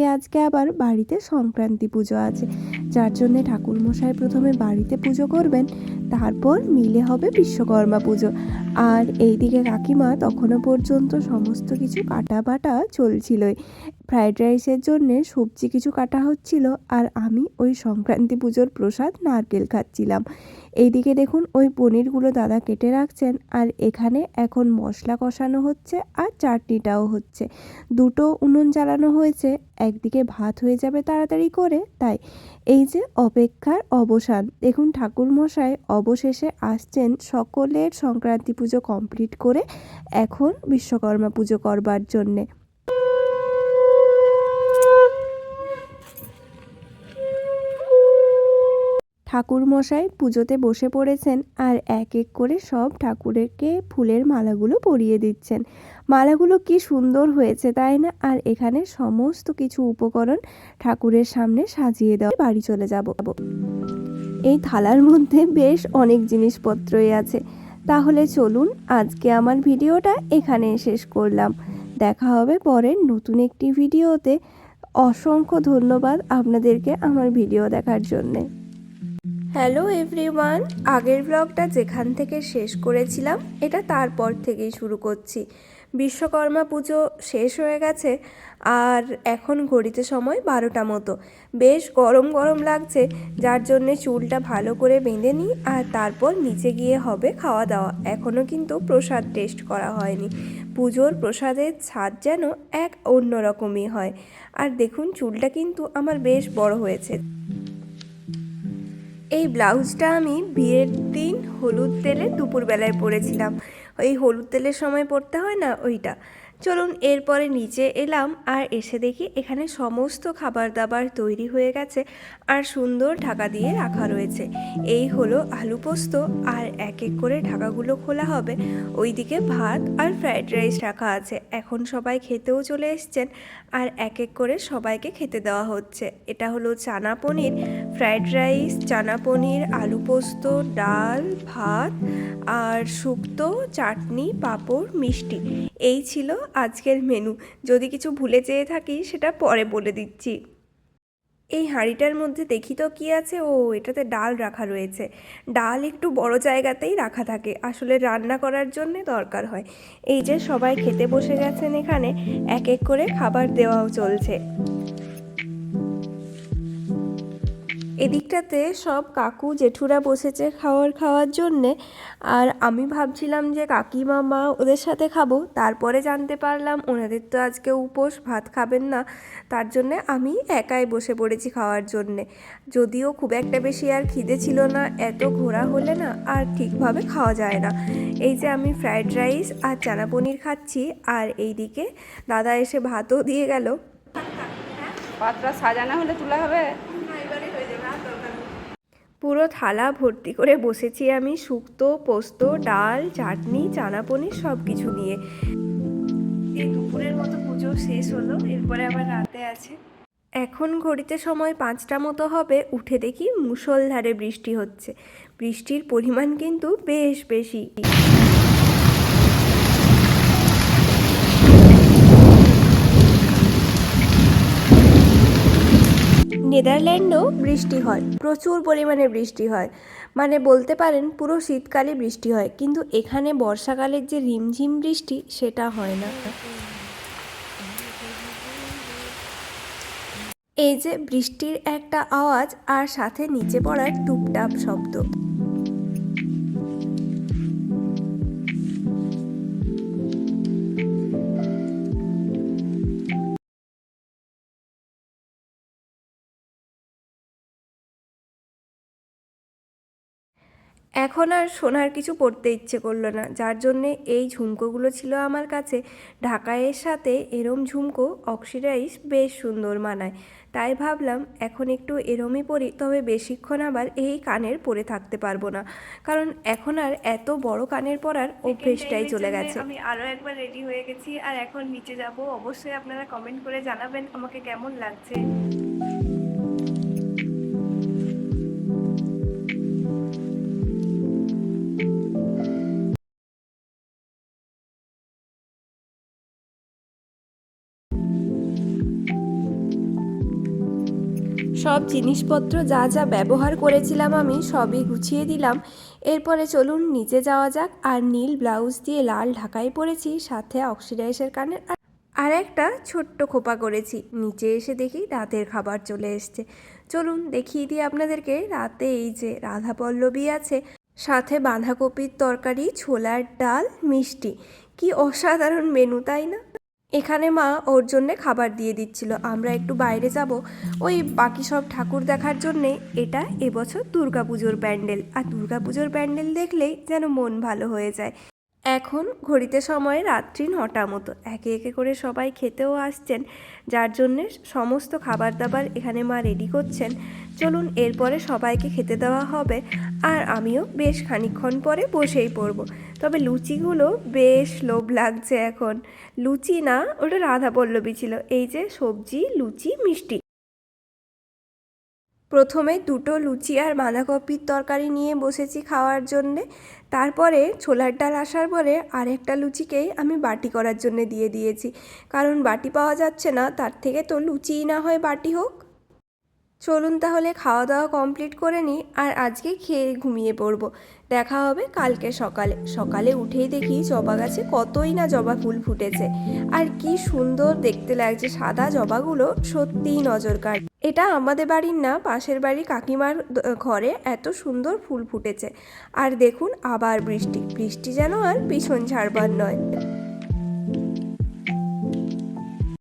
আজকে আবার বাড়িতে সংক্রান্তি পুজো আছে। যার জন্যে ঠাকুরমশাই প্রথমে বাড়িতে পুজো করবেন, তারপর মিলে হবে বিশ্বকর্মা পুজো। আর এইদিকে কাকিমা তখনও পর্যন্ত সমস্ত কিছু কাটা বাটা চলছিলই। ফ্রাইড রাইসের জন্যে সবজি কিছু কাটা হচ্ছিল আর আমি ওই সংক্রান্তি পুজোর প্রসাদ নারকেল খাচ্ছিলাম। এইদিকে দেখুন ওই পনিরগুলো দাদা কেটে রাখছেন আর এখানে এখন মশলা কষানো হচ্ছে আর চাটনিটাও হচ্ছে। দুটো উনুন জ্বালানো হয়েছে, একদিকে ভাত হয়ে যাবে তাড়াতাড়ি করে, তাই এই যে অপেক্ষার অবসান। দেখুন ঠাকুরমশাই অবশেষে আসছেন সকলের সংক্রান্তি পুজো কমপ্লিট করে এখন বিশ্বকর্মা পুজো করবার জন্যে। ঠাকুরমশাই পুজোতে বসে পড়েছেন আর এক এক করে সব ঠাকুরেরকে ফুলের মালাগুলো পরিয়ে দিচ্ছেন। মালাগুলো কি সুন্দর হয়েছে, তাই না? আর এখানে সমস্ত কিছু উপকরণ ঠাকুরের সামনে সাজিয়ে দেওয়া বাড়ি চলে যাব। এই থালার মধ্যে বেশ অনেক জিনিসপত্রই আছে। তাহলে চলুন আজকে আমার ভিডিওটা এখানে শেষ করলাম। দেখা হবে পরের নতুন একটি ভিডিওতে। অসংখ্য ধন্যবাদ আপনাদেরকে আমার ভিডিও দেখার জন্যে। হ্যালো এভরিওয়ান, আগের ব্লগটা যেখান থেকে শেষ করেছিলাম, এটা তারপর থেকেই শুরু করছি। বিশ্বকর্মা পুজো শেষ হয়ে গেছে, আর এখন ঘড়িতে সময় বারোটা মতো। বেশ গরম গরম লাগছে, যার জন্যে চুলটা ভালো করে বেঁধে নিই, আর তারপর নিচে গিয়ে হবে খাওয়া দাওয়া। এখনও কিন্তু প্রসাদ টেস্ট করা হয়নি। পুজোর প্রসাদের স্বাদ যেন এক অন্যরকমই হয়। আর দেখুন, চুলটা কিন্তু আমার বেশ বড় হয়েছে। এই ব্লাউজটা আমি বিয়ের দিন হলুদ তেলে দুপুরবেলায় পরেছিলাম। ওই হলুদ তেলের সময় পরতে হয় না? ওইটা। চলুন এরপরে নিচে এলাম আর এসে দেখি এখানে সমস্ত খাবার দাবার তৈরি হয়ে গেছে আর সুন্দর ঢাকা দিয়ে রাখা রয়েছে। এই হলো আলু পোস্ত আর এক এক করে ঢাকাগুলো খোলা হবে। ওইদিকে ভাত আর ফ্রাইড রাইস রাখা আছে। এখন সবাই খেতেও চলে এসছেন আর এক এক করে সবাইকে খেতে দেওয়া হচ্ছে। এটা হলো চানা পনির, ফ্রাইড রাইস, চানা পনির, আলু পোস্ত, ডাল, ভাত আর শুক্তো, চাটনি, পাঁপড়, মিষ্টি। এই ছিল আজকের মেনু। যদি কিছু ভুলে চেয়ে থাকি, সেটা পরে বলে দিচ্ছি। এই হাঁড়িটার মধ্যে দেখি তো কী আছে? ও, এটাতে ডাল রাখা রয়েছে। ডাল একটু বড় জায়গাতেই রাখা থাকে। আসলে রান্না করার জন্য দরকার হয়। এই যে সবাই খেতে বসে গেছেন এখানে, এক এক করে খাবার দেওয়াও চলছে। এদিকটাতে সব কাকু জেঠুরা বসেছে খাওয়ার খাওয়ার জন্যে, আর আমি ভাবছিলাম যে কাকিমা, মা ওদের সাথে খাব। তারপরে জানতে পারলাম ওনাদের তো আজকে উপোস, ভাত খাবেন না। তার জন্যে আমি একাই বসে পড়েছি খাওয়ার জন্যে। যদিও খুব একটা বেশি আর খিদে ছিল না, এত ঘোরা হলে না আর ঠিকভাবে খাওয়া যায় না। এই যে আমি ফ্রায়েড রাইস আর চানা পনির খাচ্ছি, আর এইদিকে দাদা এসে ভাতও দিয়ে গেল। পাত্রা সাজানো হলে তোলা হবে? পুরো থালা ভর্তি করে বসেছি আমি শুক্তো, পোস্ত, ডাল, চাটনি চানা পনির সব কিছু নিয়ে। এই দুপুরের মতো পুজো শেষ হলো, এরপরে আবার রাতে আছে। এখন ঘড়িতে সময় পাঁচটা মতো হবে, উঠে দেখি মুষলধারে বৃষ্টি হচ্ছে। বৃষ্টির পরিমাণ কিন্তু বেশ বেশি। নেদারল্যান্ডেও বৃষ্টি হয়। প্রচুর পরিমাণে বৃষ্টি হয়। মানে বলতে পারেন পুরো শীতকালে বৃষ্টি হয়। কিন্তু এখানে বর্ষাকালের যে রিমঝিম বৃষ্টি, সেটা হয় না। এই যে বৃষ্টির একটা আওয়াজ আর সাথে নিচে পড়ার টুপটাপ শব্দ। এখন আর সোনার কিছু পরতে ইচ্ছে করল না। যার জন্যে এই ঝুমকোগুলো ছিল আমার কাছে। ঢাকায়ের সাথে এরম ঝুমকো অক্সিডাইজ বেশ সুন্দর মানায়। তাই ভাবলাম এখন একটু এরমই পরি তবে বেশিক্ষণ আবার এই কানের পরে থাকতে পারব না। কারণ এখন আর এত বড় কানের পরার অভ্যেসটাই চলে গেছে। আমি আরও একবার রেডি হয়ে গেছি আর এখন নিচে যাব। অবশ্যই আপনারা কমেন্ট করে জানাবেন আমাকে কেমন লাগছে। সব জিনিসপত্র যা যা ব্যবহার করেছিলাম আমি সবই গুছিয়ে দিলাম। এরপরে চলুন নিচে যাওয়া যাক। আর নীল ব্লাউজ দিয়ে লাল ঢাকাই পরেছি, সাথে অক্সিডাইসের আর- আর একটা ছোট্ট খোপা করেছি। নিচে এসে দেখি রাতের খাবার চলে এসছে। চলুন দেখিয়ে দিই আপনাদেরকে, রাতে এই যে রাধা পল্লবী আছে, সাথে বাঁধাকপির তরকারি, ছোলার ডাল, মিষ্টি। কি অসাধারণ মেনু, তাই না? এখানে মা ওর জন্যে খাবার দিয়ে দিচ্ছিল। আমরা একটু বাইরে যাব। ওই বাকি সব ঠাকুর দেখার জন্যে এটা এবছর দুর্গাপুজোর প্যান্ডেল। আর দুর্গাপুজোর প্যান্ডেল দেখলেই যেন মন ভালো হয়ে যায়। এখন ঘড়িতে সময় রাত্রি নটা মতো। একে একে করে সবাই খেতেও আসছেন। যার জন্যে সমস্ত খাবার দাবার এখানে মা রেডি করছেন। চলুন এরপরে সবাইকে খেতে দেওয়া হবে। আর আমিও বেশ খানিকক্ষণ পরে বসেই পড়ব। তবে লুচিগুলো বেশ লোভ লাগছে এখন। লুচি না, ওটা রাধা পল্লবী ছিল। এই যে সবজি, লুচি, মিষ্টি। প্রথমে দুটো লুচি আর বাঁধাকপির তরকারি নিয়ে বসেছি খাওয়ার জন্যে। তারপরে ছোলার ডাল আসার পরে আরেকটা লুচিকেই আমি বাটি করার জন্য দিয়ে দিয়েছি। কারণ বাটি পাওয়া যাচ্ছে না, তার থেকে তো লুচিই না হয় বাটি হোক। চলুন তাহলে খাওয়া দাওয়া কমপ্লিট করে নিই আর আজকে খেয়ে ঘুমিয়ে পড়ব। দেখা হবে কালকে সকালে। সকালে উঠেই দেখি জবা গাছে কতই না জবা ফুল ফুটেছে। আর কি সুন্দর দেখতে লাগছে সাদা জবাগুলো, সত্যিই নজর কাড় এটা আমাদের বাড়ির না, পাশের বাড়ি কাকিমার ঘরে এত সুন্দর ফুল ফুটেছে। আর দেখুন আবার বৃষ্টি। বৃষ্টি যেন আর পিছন ছাড়বার নয়।